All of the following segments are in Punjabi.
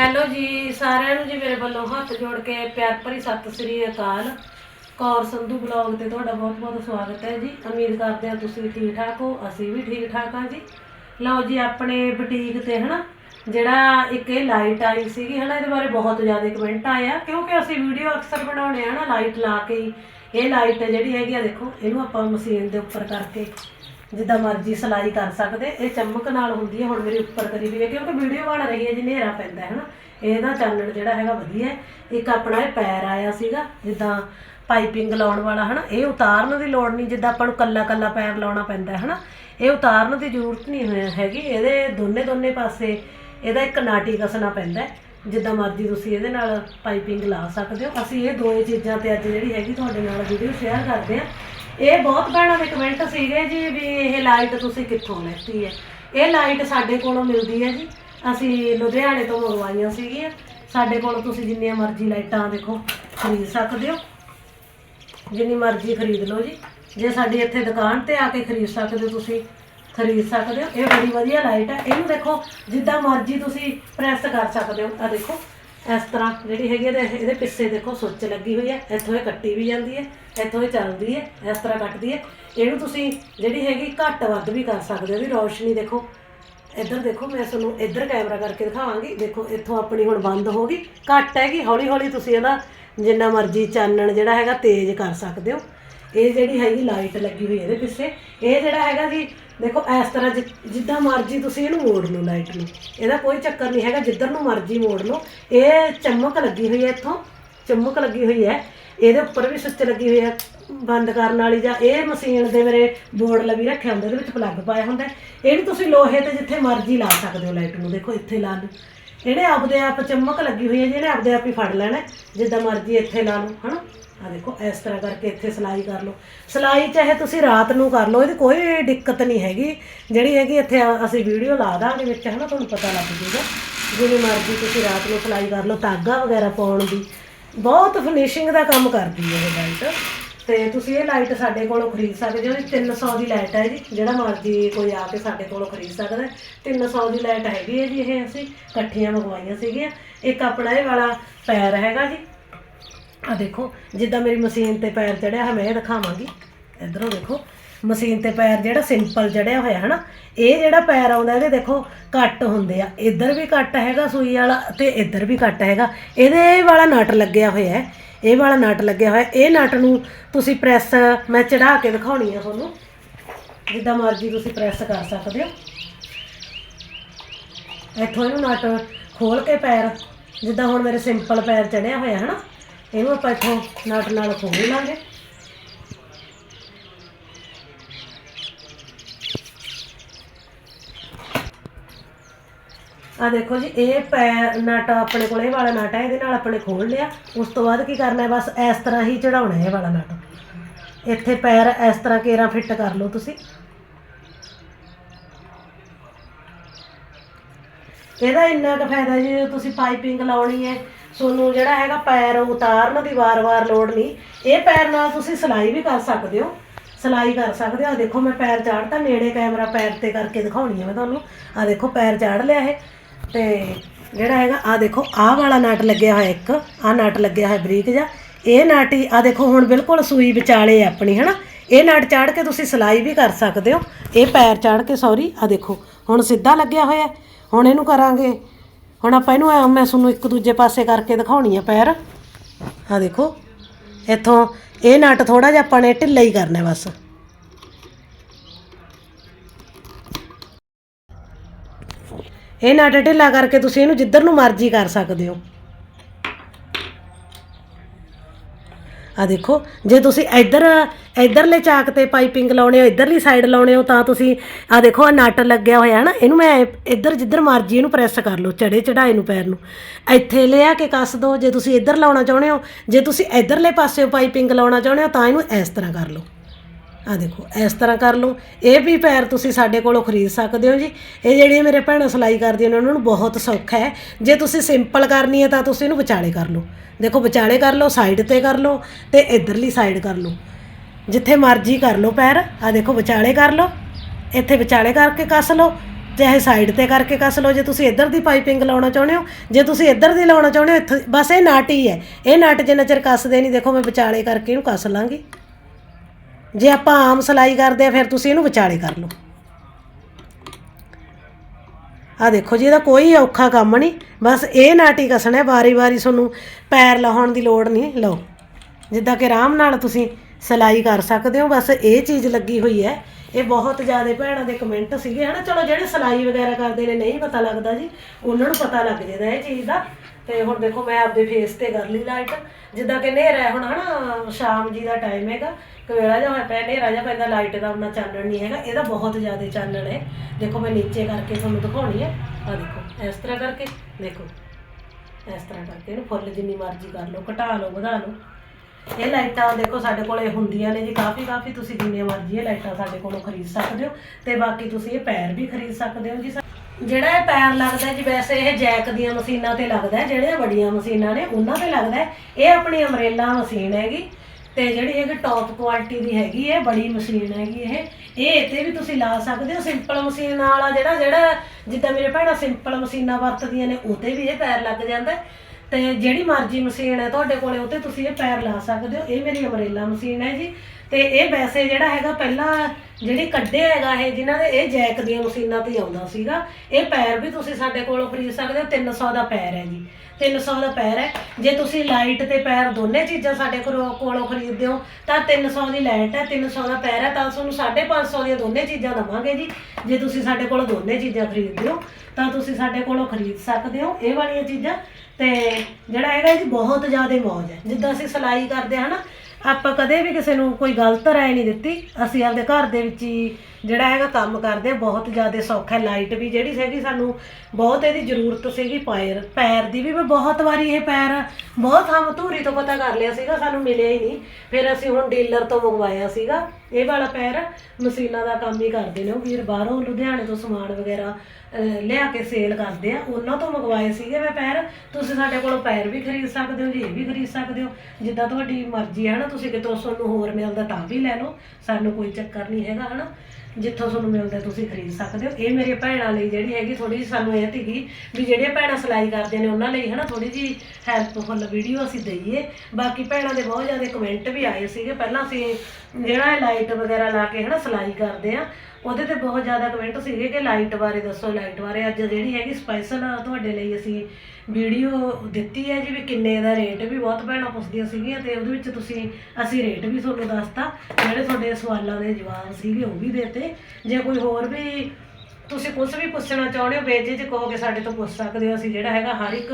ਹੈਲੋ ਜੀ, ਸਾਰਿਆਂ ਨੂੰ ਜੀ ਮੇਰੇ ਵੱਲੋਂ ਹੱਥ ਜੋੜ ਕੇ ਪਿਆਰ ਭਰੀ ਸਤਿ ਸ੍ਰੀ ਅਕਾਲ। ਕੌਰ ਸੰਧੂ ਬਲੌਗ ਤੇ ਤੁਹਾਡਾ ਬਹੁਤ ਬਹੁਤ ਸਵਾਗਤ ਹੈ ਜੀ। ਉਮੀਦ ਕਰਦੇ ਹਾਂ ਤੁਸੀਂ ਠੀਕ ਠਾਕ ਹੋ, ਅਸੀਂ ਵੀ ਠੀਕ ਠਾਕ ਹਾਂ ਜੀ। ਲਓ ਜੀ, ਆਪਣੇ ਬੁਟੀਕ ਤੇ ਹਨਾ, ਜਿਹੜਾ ਇੱਕ ਇਹ ਲਾਈਟ ਆਈ ਸੀਗੀ, ਹਨਾ, ਇਹਦੇ ਬਾਰੇ ਬਹੁਤ ਜ਼ਿਆਦਾ ਕਮੈਂਟ ਆਇਆ, ਕਿਉਂਕਿ ਅਸੀਂ ਵੀਡੀਓ ਅਕਸਰ ਬਣਾਉਣੇ ਆ ਨਾ, ਲਾਈਟ ਲਾ ਕੇ ਹੀ। ਇਹ ਲਾਈਟ ਜਿਹੜੀ ਹੈਗੀ ਆ, ਦੇਖੋ, ਇਹਨੂੰ ਆਪਾਂ ਮਸ਼ੀਨ ਦੇ ਉੱਪਰ ਕਰਕੇ ਜਿੱਦਾਂ ਮਰਜ਼ੀ ਸਿਲਾਈ ਕਰ ਸਕਦੇ। ਇਹ ਚਮਕ ਨਾਲ ਹੁੰਦੀ ਹੈ, ਹੁਣ ਮੇਰੀ ਉੱਪਰ ਕਰੀ ਵੀ ਹੈ, ਕਿਉਂਕਿ ਵੀਡੀਓ ਬਣ ਰਹੀ ਹੈ ਜੀ ਹਨੇਰਾ ਪੈਂਦਾ ਹੈ ਨਾ ਇਹਦਾ ਚਾਨਣ ਜਿਹੜਾ ਹੈਗਾ ਵਧੀਆ ਹੈ। ਇੱਕ ਆਪਣਾ ਇਹ ਪੈਰ ਆਇਆ ਸੀਗਾ, ਜਿੱਦਾਂ ਪਾਈਪਿੰਗ ਲਾਉਣ ਵਾਲਾ, ਹਨਾ। ਇਹ ਉਤਾਰਨ ਦੀ ਲੋੜ ਨਹੀਂ, ਜਿੱਦਾਂ ਆਪਾਂ ਨੂੰ ਕੱਲਾ ਕੱਲਾ ਪੈਰ ਲਾਉਣਾ ਪੈਂਦਾ ਹੈ ਨਾ ਇਹ ਉਤਾਰਨ ਦੀ ਜ਼ਰੂਰਤ ਨਹੀਂ ਹੋਇਆ ਹੈਗੀ। ਇਹਦੇ ਦੋਨੇ ਦੋਨੇ ਪਾਸੇ ਇਹਦਾ ਇੱਕ ਨਾਟੀ ਕਸਣਾ ਪੈਂਦਾ ਹੈ। ਜਿੱਦਾਂ ਮਰਜ਼ੀ ਤੁਸੀਂ ਇਹਦੇ ਨਾਲ ਪਾਈਪਿੰਗ ਲਾ ਸਕਦੇ ਹੋ। ਅਸੀਂ ਇਹ ਦੋਏ ਚੀਜ਼ਾਂ ਤੇ ਅੱਜ ਜਿਹੜੀ ਹੈਗੀ ਤੁਹਾਡੇ ਨਾਲ ਵੀਡੀਓ ਸ਼ੇਅਰ ਕਰਦੇ ਹਾਂ। ਇਹ ਬਹੁਤ ਭੈਣਾਂ ਦੇ ਕਮੈਂਟ ਸੀਗੇ ਜੀ ਵੀ ਇਹ ਲਾਈਟ ਤੁਸੀਂ ਕਿੱਥੋਂ ਲੈਤੀ ਹੈ? ਇਹ ਲਾਈਟ ਸਾਡੇ ਕੋਲੋਂ ਮਿਲਦੀ ਹੈ ਜੀ। ਅਸੀਂ ਲੁਧਿਆਣੇ ਤੋਂ ਮੰਗਵਾਈਆਂ ਸੀਗੀਆਂ। ਸਾਡੇ ਕੋਲੋਂ ਤੁਸੀਂ ਜਿੰਨੀਆਂ ਮਰਜ਼ੀ ਲਾਈਟਾਂ ਦੇਖੋ, ਖਰੀਦ ਸਕਦੇ ਹੋ। ਜਿੰਨੀ ਮਰਜ਼ੀ ਖਰੀਦ ਲਓ ਜੀ। ਜੇ ਸਾਡੀ ਇੱਥੇ ਦੁਕਾਨ ਤੇ ਆ ਕੇ ਖਰੀਦ ਸਕਦੇ ਹੋ ਤੁਸੀਂ, ਖਰੀਦ ਸਕਦੇ ਹੋ। ਇਹ ਬੜੀ ਵਧੀਆ ਲਾਈਟ ਹੈ। ਇਹਨੂੰ ਦੇਖੋ, ਜਿੱਦਾਂ ਮਰਜ਼ੀ ਤੁਸੀਂ ਪ੍ਰੈਸ ਕਰ ਸਕਦੇ ਹੋ। ਆ ਦੇਖੋ ਇਸ ਤਰ੍ਹਾਂ ਜਿਹੜੀ ਹੈਗੀ ਇਹਦੇ ਇਹਦੇ ਪਿੱਛੇ ਦੇਖੋ ਸੁੱਚ ਲੱਗੀ ਹੋਈ ਹੈ ਇੱਥੋਂ ਇਹ ਕੱਟੀ ਵੀ ਜਾਂਦੀ ਹੈ ਇੱਥੋਂ ਇਹ ਚੱਲਦੀ ਹੈ ਇਸ ਤਰ੍ਹਾਂ ਕੱਟਦੀ ਹੈ ਇਹਨੂੰ ਤੁਸੀਂ ਜਿਹੜੀ ਹੈਗੀ ਘੱਟ ਵੱਧ ਵੀ ਕਰ ਸਕਦੇ ਹੋ, ਇਹਦੀ ਰੌਸ਼ਨੀ ਦੇਖੋ। ਇੱਧਰ ਦੇਖੋ, ਮੈਂ ਤੁਹਾਨੂੰ ਇੱਧਰ ਕੈਮਰਾ ਕਰਕੇ ਦਿਖਾਵਾਂਗੀ। ਦੇਖੋ, ਇੱਥੋਂ ਆਪਣੀ ਹੁਣ ਬੰਦ ਹੋ ਗਈ। ਘੱਟ ਹੈਗੀ ਹੌਲੀ ਹੌਲੀ ਤੁਸੀਂ ਇਹਦਾ ਜਿੰਨਾ ਮਰਜ਼ੀ ਚਾਨਣ ਜਿਹੜਾ ਹੈਗਾ ਤੇਜ਼ ਕਰ ਸਕਦੇ ਹੋ। ਇਹ ਜਿਹੜੀ ਹੈਗੀ ਲਾਈਟ ਲੱਗੀ ਹੋਈ ਇਹਦੇ ਪਿੱਛੇ। ਇਹ ਜਿਹੜਾ ਹੈਗਾ ਜੀ ਦੇਖੋ, ਇਸ ਤਰ੍ਹਾਂ ਜਿ- ਜਿੱਦਾਂ ਮਰਜ਼ੀ ਤੁਸੀਂ ਇਹਨੂੰ ਮੋੜ ਲਓ ਲਾਈਟ ਨੂੰ ਇਹਦਾ ਕੋਈ ਚੱਕਰ ਨਹੀਂ ਹੈਗਾ, ਜਿੱਧਰ ਨੂੰ ਮਰਜ਼ੀ ਮੋੜ ਲਓ ਇਹ ਚਮਕ ਲੱਗੀ ਹੋਈ ਹੈ ਇੱਥੋਂ, ਚਮਕ ਲੱਗੀ ਹੋਈ ਹੈ ਇਹਦੇ ਉੱਪਰ ਵੀ ਸੁੱਚ ਲੱਗੀ ਹੋਈ ਹੈ, ਬੰਦ ਕਰਨ ਵਾਲੀ ਜਾਂ ਇਹ ਮਸ਼ੀਨ ਦੇ ਮੇਰੇ ਬੋਰਡ ਲਵੀ ਰੱਖਿਆ ਹੁੰਦਾ, ਇਹਦੇ ਵਿੱਚ ਪਲੱਗ ਪਾਇਆ ਹੁੰਦਾ ਹੈ। ਇਹਨੂੰ ਤੁਸੀਂ ਲੋਹੇ ਤੇ ਜਿੱਥੇ ਮਰਜ਼ੀ ਲਾ ਸਕਦੇ ਹੋ ਲਾਈਟ ਨੂੰ, ਦੇਖੋ ਇੱਥੇ ਲਾ ਲਓ ਇਹਨੇ ਆਪਦੇ ਆਪ ਚਮਕ ਲੱਗੀ ਹੋਈ ਹੈ, ਜਿਹਨੇ ਆਪਦੇ ਆਪ ਹੀ ਫੜ ਲੈਣਾ ਹੈ। ਜਿੱਦਾਂ ਮਰਜ਼ੀ ਇੱਥੇ ਲਾ ਲਓ, ਹਨਾ ਆ ਦੇਖੋ, ਇਸ ਤਰ੍ਹਾਂ ਕਰਕੇ ਇੱਥੇ ਸਿਲਾਈ ਕਰ ਲਓ। ਸਿਲਾਈ ਚਾਹੇ ਤੁਸੀਂ ਰਾਤ ਨੂੰ ਕਰ ਲਓ, ਇਹਦੀ ਕੋਈ ਦਿੱਕਤ ਨਹੀਂ ਹੈਗੀ। ਜਿਹੜੀ ਹੈਗੀ ਇੱਥੇ ਅਸੀਂ ਵੀਡੀਓ ਲਾ ਦਾਂਗੇ ਵਿੱਚ, ਹਨਾ, ਤੁਹਾਨੂੰ ਪਤਾ ਲੱਗ ਜੂਗਾ। ਜਿਵੇਂ ਮਰਜ਼ੀ ਤੁਸੀਂ ਰਾਤ ਨੂੰ ਸਿਲਾਈ ਕਰ ਲਓ, ਧਾਗਾ ਵਗੈਰਾ ਪਾਉਣ ਦੀ। ਬਹੁਤ ਫਿਨਿਸ਼ਿੰਗ ਦਾ ਕੰਮ ਕਰਦੀ ਹੈ ਇਹ ਲਾਈਟ। ਤੇ ਤੁਸੀਂ ਇਹ ਲਾਈਟ ਸਾਡੇ ਕੋਲੋਂ ਖਰੀਦ ਸਕਦੇ ਹੋ, ਇਹ 300 ਦੀ ਲਾਈਟ ਹੈ ਜੀ। ਜਿਹੜਾ ਮਰਜ਼ੀ ਕੋਈ ਆ ਕੇ ਸਾਡੇ ਕੋਲੋਂ ਖਰੀਦ ਸਕਦਾ ਹੈ। 300 ਦੀ ਲਾਈਟ ਹੈਗੀ ਹੈ ਜੀ ਇਹ ਅਸੀਂ, ਇਕੱਠੀਆਂ ਮੰਗਵਾਈਆਂ ਸੀਗੀਆਂ। ਇੱਕ ਆਪਣਾ ਇਹ ਵਾਲਾ ਪੈਰ ਹੈਗਾ ਜੀ ਆ ਦੇਖੋ, ਜਿੱਦਾਂ ਮੇਰੀ ਮਸ਼ੀਨ ਤੇ ਪੈਰ ਚੜਿਆ ਹੈ ਮੈਂ ਇਹ ਦਿਖਾਵਾਂਗੀ। ਇਧਰੋਂ ਦੇਖੋ, ਮਸ਼ੀਨ ਤੇ ਪੈਰ ਜਿਹੜਾ ਸਿੰਪਲ ਚੜਿਆ ਹੋਇਆ, ਹਨਾ? ਇਹ ਜਿਹੜਾ ਪੈਰ ਆਉਂਦਾ, ਇਹਦੇ ਦੇਖੋ, ਕੱਟ ਹੁੰਦੇ ਆ। ਇੱਧਰ ਵੀ ਕੱਟ ਹੈਗਾ ਸੂਈ ਵਾਲਾ ਤੇ ਇੱਧਰ ਵੀ ਕੱਟ ਹੈਗਾ। ਇਹਦੇ ਵਾਲਾ ਨਟ ਲੱਗਿਆ ਹੋਇਆ ਹੈ। ਇਹ ਵਾਲਾ ਨਟ ਲੱਗਿਆ ਹੋਇਆ। ਇਹ ਨਟ ਨੂੰ ਤੁਸੀਂ ਪ੍ਰੈਸ ਮੈਂ ਚੜਾ ਕੇ ਦਿਖਾਉਣੀ ਆ ਤੁਹਾਨੂੰ। ਜਿੱਦਾਂ ਮਰਜ਼ੀ ਤੁਸੀਂ ਪ੍ਰੈਸ ਕਰ ਸਕਦੇ ਹੋ। ਇੱਥੋਂ ਇਹਨੂੰ ਨਟ ਖੋਲ ਕੇ ਪੈਰ, ਜਿੱਦਾਂ ਹੁਣ ਮੇਰੇ ਸਿੰਪਲ ਪੈਰ ਚੜਿਆ ਹੋਇਆ, ਹਨਾ? ਇਹਨੂੰ ਆਪਾਂ ਇੱਥੋਂ ਨਟ ਨਾਲ ਖੋਲ ਲਾਂਗੇ। ਆ ਦੇਖੋ ਜੀ, ਇਹ ਪੈਰ ਨਟ ਆਪਣੇ ਕੋਲ ਇਹ ਵਾਲਾ ਨਟ ਹੈ, ਇਹਦੇ ਨਾਲ ਆਪਣੇ ਖੋਲ ਲਿਆ। ਉਸ ਤੋਂ ਬਾਅਦ ਕੀ ਕਰਨਾ ਹੈ, ਬਸ ਇਸ ਤਰ੍ਹਾਂ ਹੀ ਚੜਾਉਣਾ ਹੈ ਇਹ ਵਾਲਾ ਨਟ। ਇੱਥੇ ਪੈਰ ਇਸ ਤਰ੍ਹਾਂ ਕੇਰਾ ਫਿੱਟ ਕਰ ਲਓ ਤੁਸੀਂ। ਇਹਦਾ ਇੰਨਾ ਕੁ ਫਾਇਦਾ ਜੀ ਤੁਸੀਂ ਪਾਈਪਿੰਗ ਲਾਉਣੀ ਹੈ ਤੁਹਾਨੂੰ ਜਿਹੜਾ ਹੈਗਾ ਪੈਰ ਉਤਾਰਨ ਦੀ ਵਾਰ-ਵਾਰ ਲੋੜ ਨਹੀਂ। ਇਹ ਪੈਰ ਨਾਲ ਤੁਸੀਂ ਸਿਲਾਈ ਵੀ ਕਰ ਸਕਦੇ ਹੋ। ਸਿਲਾਈ ਕਰ ਸਕਦੇ ਹੋ। ਆਹ ਦੇਖੋ ਮੈਂ ਪੈਰ ਚਾੜਤਾ, ਨੇੜੇ ਕੈਮਰਾ ਪੈਰ ਤੇ ਕਰਕੇ ਦਿਖਾਉਣੀ ਹੈ ਮੈਂ ਤੁਹਾਨੂੰ। ਆ ਦੇਖੋ ਪੈਰ ਚਾੜ ਲਿਆ ਇਹ। ਤੇ ਜਿਹੜਾ ਹੈਗਾ ਆ ਦੇਖੋ, ਆਹ ਵਾਲਾ ਨਟ ਲੱਗਿਆ ਹੋਇਆ ਇੱਕ। ਆਹ ਨਟ ਲੱਗਿਆ ਹੋਇਆ ਬਰੀਕ ਜਿਹਾ। ਇਹ ਨਟ ਹੀ ਆ ਦੇਖੋ ਹੁਣ ਬਿਲਕੁਲ ਸੂਈ ਵਿਚਾਲੇ ਆ ਆਪਣੀ, ਹਨਾ? ਇਹ ਨਟ ਚਾੜ ਕੇ ਤੁਸੀਂ ਸਿਲਾਈ ਵੀ ਕਰ ਸਕਦੇ ਹੋ। ਇਹ ਪੈਰ ਚਾੜ ਕੇ ਸੌਰੀ ਆ ਦੇਖੋ, ਹੁਣ ਸਿੱਧਾ ਲੱਗਿਆ ਹੋਇਆ। ਹੁਣ ਇਹਨੂੰ ਕਰਾਂਗੇ ਹੁਣ ਆਪਾਂ ਇਹਨੂੰ ਐਂ, ਮੈਂ ਤੁਹਾਨੂੰ ਇੱਕ ਦੂਜੇ ਪਾਸੇ ਕਰਕੇ ਦਿਖਾਉਣੀ ਆ ਪੈਰ। ਆ ਦੇਖੋ, ਇੱਥੋਂ ਇਹ ਨਟ ਥੋੜਾ ਜਿਹਾ ਆਪਾਂ ਨੇ ਢਿੱਲਾ ਹੀ ਕਰਨਾ ਬਸ। ਇਹ ਨਟ ਢਿੱਲਾ ਕਰਕੇ ਤੁਸੀਂ ਇਹਨੂੰ ਜਿੱਧਰ ਨੂੰ ਮਰਜ਼ੀ ਕਰ ਸਕਦੇ ਹੋ। ਆ ਦੇਖੋ, ਜੇ ਤੁਸੀਂ ਇੱਧਰ, ਇੱਧਰਲੇ ਚਾਕ ਤੇ ਪਾਈਪਿੰਗ ਲਾਉਣੇ ਹੋ, ਇੱਧਰਲੀ ਸਾਈਡ ਲਾਉਣੇ ਹੋ, ਤਾਂ ਤੁਸੀਂ ਆ ਦੇਖੋ ਆ ਨਟ ਲੱਗਿਆ ਹੋਇਆ ਹੈ ਨਾ, ਇਹਨੂੰ ਮੈਂ ਇੱਧਰ ਜਿੱਧਰ ਮਰਜ਼ੀ ਇਹਨੂੰ ਪ੍ਰੈਸ ਕਰ ਲਓ, ਚੜੇ ਚੜਾਏ ਨੂੰ ਪੈਰ ਨੂੰ। ਇੱਥੇ ਲਿਆ ਕੇ ਕੱਸ ਦਿਓ ਜੇ ਤੁਸੀਂ ਇੱਧਰ ਲਾਉਣਾ ਚਾਹੁੰਦੇ ਹੋ, ਜੇ ਤੁਸੀਂ ਇੱਧਰਲੇ ਪਾਸੇ ਪਾਈਪਿੰਗ ਲਾਉਣਾ ਚਾਹੁੰਦੇ ਹੋ, ਤਾਂ ਇਹਨੂੰ ਇਸ ਤਰ੍ਹਾਂ ਕਰ ਲਓ। ਆ ਦੇਖੋ, ਇਸ ਤਰ੍ਹਾਂ ਕਰ ਲਓ। ਇਹ ਵੀ ਪੈਰ ਤੁਸੀਂ ਸਾਡੇ ਕੋਲੋਂ ਖਰੀਦ ਸਕਦੇ ਹੋ ਜੀ। ਇਹ ਜਿਹੜੀਆਂ ਮੇਰੇ ਭੈਣਾਂ ਸਿਲਾਈ ਕਰਦੀਆਂ ਨੇ, ਉਹਨਾਂ ਨੂੰ ਬਹੁਤ ਸੌਖਾ ਹੈ। ਜੇ ਤੁਸੀਂ ਸਿੰਪਲ ਕਰਨੀ ਹੈ, ਤਾਂ ਤੁਸੀਂ ਇਹਨੂੰ ਵਿਚਾਲੇ ਕਰ ਲਓ। ਦੇਖੋ, ਵਿਚਾਲੇ ਕਰ ਲਓ, ਸਾਈਡ ਤੇ ਕਰ ਲਓ ਤੇ ਇਧਰਲੀ ਸਾਈਡ ਕਰ ਲਓ। ਜਿੱਥੇ ਮਰਜ਼ੀ ਕਰ ਲਓ ਪੈਰ। ਆ ਦੇਖੋ, ਵਿਚਾਲੇ ਕਰ ਲਓ। ਇੱਥੇ ਵਿਚਾਲੇ ਕਰਕੇ ਕੱਸ ਲਓ। ਚਾਹੇ ਸਾਈਡ ਤੇ ਕਰਕੇ ਕੱਸ ਲਓ। ਜੇ ਤੁਸੀਂ ਇੱਧਰ ਦੀ ਪਾਈਪਿੰਗ ਲਾਉਣਾ ਚਾਹੁੰਦੇ ਹੋ, ਜੇ ਤੁਸੀਂ ਇੱਧਰ ਦੀ ਲਾਉਣਾ ਚਾਹੁੰਦੇ ਹੋ, ਇੱਥੋਂ ਬਸ ਇਹ ਨਟ ਹੀ ਹੈ। ਇਹ ਨਟ ਜਿੰਨਾ ਚਿਰ ਕੱਸਦੇ ਨਹੀਂ, ਦੇਖੋ ਮੈਂ ਵਿਚਾਲੇ ਕਰਕੇ ਇਹਨੂੰ ਕੱਸ ਲਾਂਗੀ। ਜੇ ਆਪਾਂ ਆਮ ਸਲਾਈ ਕਰਦੇ ਆ, ਫਿਰ ਤੁਸੀਂ ਇਹਨੂੰ ਵਿਚਾਲੇ ਕਰ ਲਓ। ਆ ਦੇਖੋ ਜੀ, ਇਹਦਾ ਕੋਈ ਔਖਾ ਕੰਮ ਨਹੀਂ। ਬਸ ਇਹ ਨਾਟੀ ਕਸਣਾ ਹੈ, ਵਾਰੀ-ਵਾਰੀ ਤੁਹਾਨੂੰ ਪੈਰ ਲਾਉਣ ਦੀ ਲੋੜ ਨਹੀਂ। ਲਓ, ਜਿੱਦਾਂ ਕਿ ਆਰਾਮ ਨਾਲ ਤੁਸੀਂ ਸਿਲਾਈ ਕਰ ਸਕਦੇ ਹੋ, ਬਸ ਇਹ ਚੀਜ਼ ਲੱਗੀ ਹੋਈ ਹੈ। ਇਹ ਬਹੁਤ ਜ਼ਿਆਦਾ ਭੈਣਾਂ ਦੇ ਕਮੈਂਟ ਸੀਗੇ, ਹਨਾ? ਚਲੋ, ਜਿਹੜੇ ਸਿਲਾਈ ਵਗੈਰਾ ਕਰਦੇ ਨੇ, ਨਹੀਂ ਪਤਾ ਲੱਗਦਾ ਜੀ, ਉਹਨਾਂ ਨੂੰ ਪਤਾ ਲੱਗ ਜਾਂਦਾ ਇਹ ਚੀਜ਼ ਦਾ। ਤੇ ਹੁਣ ਦੇਖੋ ਮੈਂ ਆਪਦੇ ਫੇਸ ਤੇ ਕਰ ਲਈ ਲਾਈਟ ਜਿੱਦਾਂ ਕਿ ਹਨੇਰਾ ਹੈ ਹੁਣ, ਹਨਾ, ਸ਼ਾਮ ਜੀ ਦਾ ਟਾਈਮ ਹੈਗਾ, ਕਵੇਲਾ ਜਿਹਾ ਹੋਇਆ ਪਿਆ, ਹਨੇਰਾ ਜਿਹਾ ਪੈਂਦਾ ਲਾਈਟ ਦਾ ਉਹਨਾਂ ਚਾਨਣ ਨਹੀਂ ਹੈਗਾ, ਇਹਦਾ ਬਹੁਤ ਜ਼ਿਆਦਾ ਚਾਨਣ ਹੈ। ਦੇਖੋ ਮੈਂ ਨੀਚੇ ਕਰਕੇ ਤੁਹਾਨੂੰ ਦਿਖਾਉਣੀ ਹੈ। ਆ ਦੇਖੋ, ਇਸ ਤਰ੍ਹਾਂ ਕਰਕੇ, ਦੇਖੋ, ਇਸ ਤਰ੍ਹਾਂ ਕਰਕੇ ਇਹਨੂੰ ਫੁੱਲ ਜਿੰਨੀ ਮਰਜ਼ੀ ਕਰ ਲਓ, ਘਟਾ ਲਓ, ਵਧਾ ਲਓ। ਇਹ ਲਾਈਟਾਂ ਦੇਖੋ ਸਾਡੇ ਕੋਲੇ ਹੁੰਦੀਆਂ ਨੇ ਜੀ, ਕਾਫੀ ਕਾਫੀ ਤੁਸੀਂ ਜਿੰਨੀਆਂ ਮਰਜ਼ੀ ਇਹ ਲਾਈਟਾਂ ਸਾਡੇ ਕੋਲੋਂ ਖਰੀਦ ਸਕਦੇ ਹੋ, ਤੇ ਬਾਕੀ ਤੁਸੀਂ ਇਹ ਪੈਰ ਵੀ ਖਰੀਦ ਸਕਦੇ ਹੋ ਜੀ ਜਿਹੜਾ ਇਹ ਪੈਰ ਲੱਗਦਾ ਜੀ ਵੈਸੇ ਇਹ ਜੈਕ ਦੀਆਂ ਮਸ਼ੀਨਾਂ ਤੇ ਲੱਗਦਾ ਹੈ, ਜਿਹੜੀਆਂ ਵੱਡੀਆਂ ਮਸ਼ੀਨਾਂ ਨੇ ਉਹਨਾਂ ਤੇ ਲੱਗਦਾ ਹੈ। ਇਹ ਆਪਣੀ ਅਮਰੇਲਾ ਮਸ਼ੀਨ ਹੈਗੀ ਤੇ ਜਿਹੜੀ ਹੈਗੀ ਟੌਪ ਕੁਆਲਿਟੀ ਦੀ ਹੈਗੀ ਹੈ ਬੜੀ ਮਸ਼ੀਨ ਹੈਗੀ ਇਹ ਇਹ ਇੱਥੇ ਵੀ ਤੁਸੀਂ ਲਾ ਸਕਦੇ ਹੋ ਸਿੰਪਲ ਮਸ਼ੀਨ ਵਾਲਾ ਜਿਹੜਾ ਜਿਹੜਾ ਜਿੱਦਾਂ ਮੇਰੇ ਭੈਣਾਂ ਸਿੰਪਲ ਮਸ਼ੀਨਾਂ ਵਰਤਦੀਆਂ ਨੇ ਉਹਤੇ ਵੀ ਇਹ ਪੈਰ ਲੱਗ ਜਾਂਦਾ ਹੈ। ਤੇ ਜਿਹੜੀ ਮਰਜ਼ੀ ਮਸ਼ੀਨ ਹੈ ਤੁਹਾਡੇ ਕੋਲੇ ਉਹਤੇ ਤੁਸੀਂ ਇਹ ਪੈਰ ਲਾ ਸਕਦੇ ਹੋ। ਇਹ ਮੇਰੀ ਅਮਰੇਲਾ ਮਸ਼ੀਨ ਹੈ ਜੀ। ਤੇ ਇਹ ਵੈਸੇ ਜਿਹੜਾ ਹੈਗਾ, ਪਹਿਲਾਂ ਜਿਹੜੀ ਕੱਢੇ ਹੈਗਾ ਇਹ, ਜਿਨ੍ਹਾਂ ਦੇ ਇਹ ਜੈਕ ਦੀਆਂ ਮਸ਼ੀਨਾਂ ਤੇ ਹੀ ਆਉਂਦਾ ਸੀਗਾ, ਇਹ ਪੈਰ ਵੀ ਤੁਸੀਂ ਸਾਡੇ ਕੋਲੋਂ ਖਰੀਦ ਸਕਦੇ ਹੋ। 300 ਦਾ ਪੈਰ ਹੈ ਜੀ। 300 ਦਾ ਪੈਰ ਹੈ। ਜੇ ਤੁਸੀਂ ਲਾਈਟ ਤੇ ਪੈਰ ਦੋਨੇ ਚੀਜ਼ਾਂ ਸਾਡੇ ਕੋਲੋਂ ਕੋਲੋਂ ਖਰੀਦਦੇ ਹੋ, ਤਾਂ 300 ਦੀ ਲਾਈਟ ਹੈ 300 ਦਾ ਪੈਰ ਹੈ, ਤਾਂ ਤੁਹਾਨੂੰ 550 ਦੀਆਂ ਦੋਨੇ ਚੀਜ਼ਾਂ ਦਵਾਂਗੇ ਜੀ। ਜੇ ਤੁਸੀਂ ਸਾਡੇ ਕੋਲੋਂ ਦੋਨੇ ਚੀਜ਼ਾਂ ਖਰੀਦਦੇ ਹੋ, ਤਾਂ ਤੁਸੀਂ ਸਾਡੇ ਕੋਲੋਂ ਖਰੀਦ ਸਕਦੇ ਹੋ। ਇਹ ਵਾਲੀਆਂ ਚੀਜ਼ਾਂ ਤੇ ਜਿਹੜਾ ਹੈਗਾ ਇਹਦੀ ਬਹੁਤ ਜ਼ਿਆਦਾ ਮੌਜ ਹੈ। ਜਿੱਦਾਂ ਅਸੀਂ ਸਿਲਾਈ ਕਰਦੇ ਹਾਂ ਨਾ, ਆਪਾਂ ਕਦੇ ਵੀ ਕਿਸੇ ਨੂੰ ਕੋਈ ਗਲਤ ਰਾਏ ਨਹੀਂ ਦਿੱਤੀ। ਅਸੀਂ ਆਪਦੇ ਘਰ ਦੇ ਵਿੱਚ ਹੀ ਜਿਹੜਾ ਹੈਗਾ ਕੰਮ ਕਰਦੇ ਹਾਂ, ਬਹੁਤ ਜ਼ਿਆਦਾ ਸੌਖਾ ਹੈ। ਲਾਈਟ ਵੀ ਜਿਹੜੀ ਸੀਗੀ ਸਾਨੂੰ ਬਹੁਤ ਇਹਦੀ ਜ਼ਰੂਰਤ ਸੀਗੀ ਪੈਰ ਪੈਰ ਦੀ ਵੀ ਮੈਂ ਬਹੁਤ ਵਾਰੀ ਇਹ ਪੈਰ ਬਹੁਤ ਥਾਂ ਧੂਰੀ ਤੋਂ ਪਤਾ ਕਰ ਲਿਆ ਸੀਗਾ, ਸਾਨੂੰ ਮਿਲਿਆ ਹੀ ਨਹੀਂ। ਫਿਰ ਅਸੀਂ ਹੁਣ ਡੀਲਰ ਤੋਂ ਮੰਗਵਾਇਆ ਸੀਗਾ। ਇਹ ਵਾਲਾ ਪੈਰ ਮਸ਼ੀਨਾਂ ਦਾ ਕੰਮ ਹੀ ਕਰਦੇ ਨੇ ਉਹ। ਵੀਰ ਬਾਹਰੋਂ ਲੁਧਿਆਣੇ ਤੋਂ ਸਮਾਨ ਵਗੈਰਾ ਅਹ, ਲਿਆ ਕੇ ਸੇਲ ਕਰਦੇ ਆ। ਉਹਨਾਂ ਤੋਂ ਮੰਗਵਾਏ ਸੀਗੇ ਮੈਂ ਪੈਰ। ਤੁਸੀਂ ਸਾਡੇ ਕੋਲੋਂ ਪੈਰ ਵੀ ਖਰੀਦ ਸਕਦੇ ਹੋ ਜੀ ਇਹ ਵੀ ਖਰੀਦ ਸਕਦੇ ਹੋ। ਜਿੱਦਾਂ ਤੁਹਾਡੀ ਮਰਜ਼ੀ ਹੈ ਨਾ ਤੁਸੀਂ ਕਿਤੋਂ ਤੁਹਾਨੂੰ ਹੋਰ ਮਿਲਦਾ ਤਾਂ ਵੀ ਲੈ ਲਓ। ਸਾਨੂੰ ਕੋਈ ਚੱਕਰ ਨਹੀਂ ਹੈਗਾ ਹਨਾ? ਜਿੱਥੋਂ ਤੁਹਾਨੂੰ ਮਿਲਦਾ ਤੁਸੀਂ ਖਰੀਦ ਸਕਦੇ ਹੋ। ਇਹ ਮੇਰੇ ਭੈਣਾਂ ਲਈ ਜਿਹੜੀ ਹੈਗੀ ਥੋੜੀ ਜਿਹੀ ਸਾਨੂੰ ਇਹ ਸੀਗੀ ਵੀ ਜਿਹੜੀਆਂ ਭੈਣਾਂ ਸਿਲਾਈ ਕਰਦੇ ਨੇ ਉਹਨਾਂ ਲਈ ਹਨਾ ਥੋੜੀ ਜਿਹੀ ਹੈਲਪਫੁਲ ਵੀਡੀਓ ਅਸੀਂ ਦਈਏ। ਬਾਕੀ ਭੈਣਾਂ ਦੇ ਬਹੁਤ ਜ਼ਿਆਦਾ ਕਮੈਂਟ ਵੀ ਆਏ ਸੀਗੇ। ਪਹਿਲਾਂ ਅਸੀਂ ਜਿਹੜਾ ਇਹ ਲਾਈਟ ਵਗੈਰਾ ਲਾ ਕੇ ਹਨਾ ਸਿਲਾਈ ਕਰਦੇ ਆ, ਉਹਦੇ ਤੇ ਬਹੁਤ ਜ਼ਿਆਦਾ ਕਮੈਂਟ ਸੀਗੇ ਕਿ ਲਾਈਟ ਬਾਰੇ ਦੱਸੋ ਲਾਈਟ ਬਾਰੇ। ਅੱਜ ਜਿਹੜੀ ਹੈਗੀ ਸਪੈਸ਼ਲ ਤੁਹਾਡੇ ਲਈ ਅਸੀਂ ਵੀਡੀਓ ਦਿੱਤੀ ਹੈ ਜੀ ਵੀ ਕਿੰਨੇ ਦਾ ਰੇਟ ਵੀ ਬਹੁਤ ਭੈਣਾਂ ਪੁੱਛਦੀਆਂ ਸੀਗੀਆਂ ਤੇ ਉਹਦੇ ਵਿੱਚ ਤੁਸੀਂ, ਅਸੀਂ ਰੇਟ ਵੀ ਤੁਹਾਨੂੰ ਦੱਸਤਾ, ਜਿਹੜੇ ਤੁਹਾਡੇ ਸਵਾਲਾਂ ਦੇ ਜਵਾਬ ਸੀਗੇ ਉਹ ਵੀ ਦੇਤੇ। ਜੇ ਕੋਈ ਹੋਰ ਵੀ ਤੁਸੀਂ ਕੁਝ ਵੀ ਪੁੱਛਣਾ ਚਾਹੁੰਦੇ ਹੋ ਬੇਜੇ ਜੇ ਕਹੋਗੇ ਸਾਡੇ ਤੋਂ ਪੁੱਛ ਸਕਦੇ ਹੋ, ਅਸੀਂ ਜਿਹੜਾ ਹੈਗਾ ਹਰ ਇੱਕ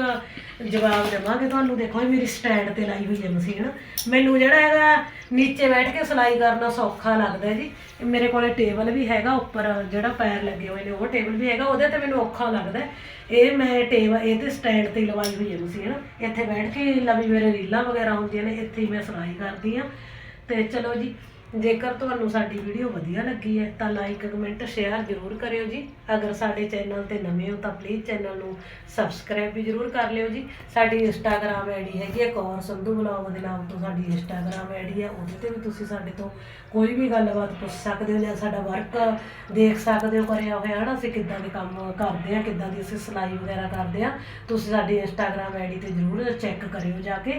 ਜਵਾਬ ਦੇਵਾਂਗੇ ਤੁਹਾਨੂੰ। ਦੇਖੋ ਇਹ ਮੇਰੀ ਸਟੈਂਡ ਤੇ ਲਾਈ ਹੋਈ ਹੈ ਮਸ਼ੀਨ। ਮੈਨੂੰ ਜਿਹੜਾ ਹੈਗਾ, ਨੀਚੇ ਬੈਠ ਕੇ ਸਿਲਾਈ ਕਰਨਾ ਸੌਖਾ ਲੱਗਦਾ ਜੀ। ਮੇਰੇ ਕੋਲੇ ਟੇਬਲ ਵੀ ਹੈਗਾ, ਉੱਪਰ ਜਿਹੜਾ ਪੈਰ ਲੱਗੇ ਹੋਏ ਨੇ, ਉਹ ਟੇਬਲ ਵੀ ਹੈਗਾ, ਉਹਦੇ ਤੇ ਮੈਨੂੰ ਔਖਾ ਲੱਗਦਾ ਇਹ ਮੈਂ ਟੇਬਲ, ਇਹ ਤੇ ਸਟੈਂਡ ਤੇ ਹੀ ਲਵਾਈ ਹੋਈ ਹੈ ਮਸ਼ੀਨ। ਇੱਥੇ ਬੈਠ ਕੇ ਲਵੀ ਮੇਰੇ ਰੀਲਾਂ ਵਗੈਰਾ ਹੁੰਦੀਆਂ ਨੇ, ਇੱਥੇ ਹੀ ਮੈਂ ਸਿਲਾਈ ਕਰਦੀ ਆ ਤੇ ਚਲੋ ਜੀ ਜੇਕਰ ਤੁਹਾਨੂੰ ਸਾਡੀ ਵੀਡੀਓ ਵਧੀਆ ਲੱਗੀ ਹੈ, ਤਾਂ ਲਾਈਕ ਕਮੈਂਟ ਸ਼ੇਅਰ ਜ਼ਰੂਰ ਕਰਿਓ ਜੀ। ਅਗਰ ਸਾਡੇ ਚੈਨਲ ਤੇ ਨਵੇਂ ਹੋ, ਤਾਂ ਪਲੀਜ਼ ਚੈਨਲ ਨੂੰ ਸਬਸਕ੍ਰਾਈਬ ਵੀ ਜ਼ਰੂਰ ਕਰ ਲਿਓ ਜੀ। ਸਾਡੀ ਇੰਸਟਾਗ੍ਰam ਆਈਡੀ ਹੈਗੀ ਹੈ, ਕੌਰ ਸੰਧੂ ਬਲੌਗ ਦੇ ਨਾਮ ਤੋਂ ਸਾਡੀ ਇੰਸਟਾਗ੍ਰam ਆਈਡੀ ਹੈ, ਉਹਦੇ ਤੇ ਵੀ ਤੁਸੀਂ ਸਾਡੇ ਤੋਂ ਕੋਈ ਵੀ ਗੱਲਬਾਤ ਪੁੱਛ ਸਕਦੇ ਹੋ ਜਾਂ ਸਾਡਾ ਵਰਕ ਦੇਖ ਸਕਦੇ ਹੋ ਕਰਿਆ ਹੋਇਆ, ਹਨਾ? ਅਸੀਂ ਕਿੱਦਾਂ ਦੇ ਕੰਮ ਕਰਦੇ ਆ ਕਿੱਦਾਂ ਦੀ ਅਸੀਂ ਸਿਲਾਈ ਵਗੈਰਾ ਕਰਦੇ ਆ ਤੁਸੀਂ ਸਾਡੀ ਇੰਸਟਾਗ੍ਰam ਆਈਡੀ ਤੇ ਜ਼ਰੂਰ ਚੈੱਕ ਕਰਿਓ ਜਾ ਕੇ।